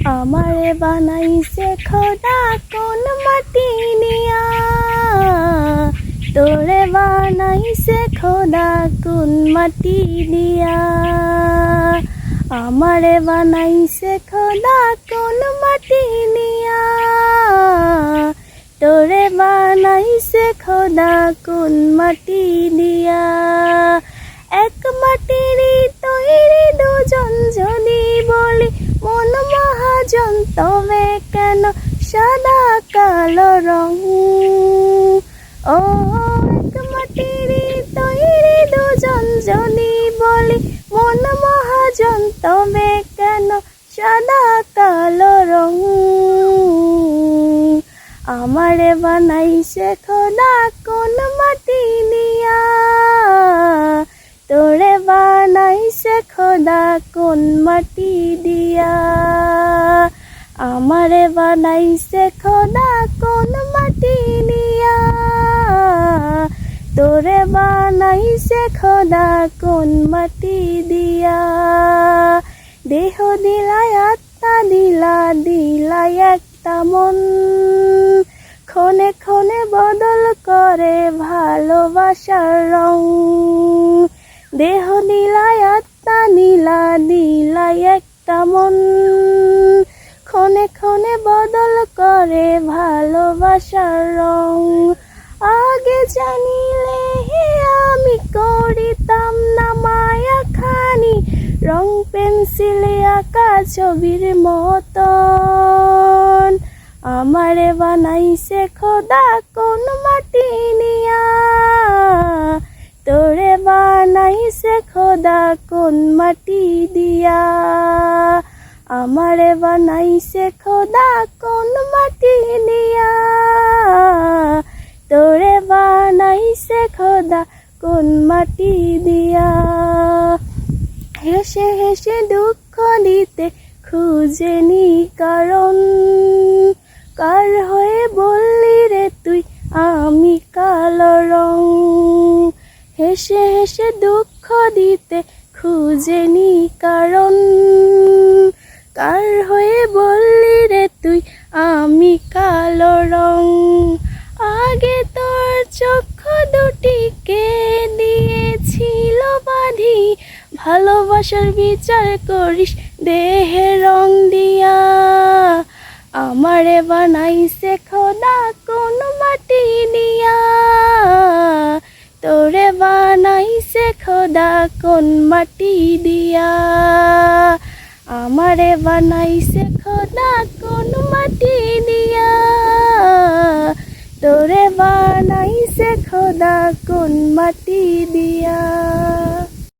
আমারে বানাইছে খোদা কোন মাটি নিয়া। তোরে বানাইছে খোদা কোন মাটি দিয়া আমারে বানাইছে খোদা কোন মাটি নিয়া। তোরে বানাইছে খোদা কোন মাটি দিয়া তবে কেন সাদা কালো রং? ও, এক মাটিরই তৈরি দুজন যদি বলি, মন মহাজন তবে কেন সাদা কালো রং? আমারে বানাইছে খোদা কোন মাটি নিয়া। তোরে বানাইছে খোদা কোন মাটি দিয়া। আমারে বানাইছে খোদা কোন মাটি নিয়া। তোরে বানাইছে খোদা কোন মাটি দিয়া। দেহ দিলাই আত্মা দিলা দিলাই একটা মন। ক্ষণে ক্ষণে বদল করে ভালোবাসার রং। দেহ নীলাই আত্মা নীলা দিলাই একটা মন। ক্ষণে বদল করে ভালোবাসার রং। আগে জানিলে আমি করিতাম না মায়া খানি রং পেন্সিলে আঁকা ছবির মতন। আমারে বানাইছে খোদা কোন মাটি নিয়া, তোরে বানাইছে খোদা কোন মাটি দিয়া। আমারে বানাইছে খোদা কোন মাটি নিয়া তোরে বানাইছে খোদা কোন মাটি দিয়া। হেসে হেসে দুঃখ দিতে খুঁজেনি কারণ। কার হয়ে বললি রে তুই, আমি কালো রং। হেসে হেসে দুঃখ দিতে খুঁজেনি কারণ। চক্ষু দুটিকে দিয়েছিল বাঁধি। ভালোবাসার বিচার করিস, দেহে রং দিয়া। আমারে বানাইছে খোদা কোন মাটি দিয়া তোরে বানাইছে খোদা কোন মাটি দিয়া। আমারে বানাইছে খোদা কোন মাটি দিয়া তোরে বানাইছে খোদা কোন মাটি দিয়া?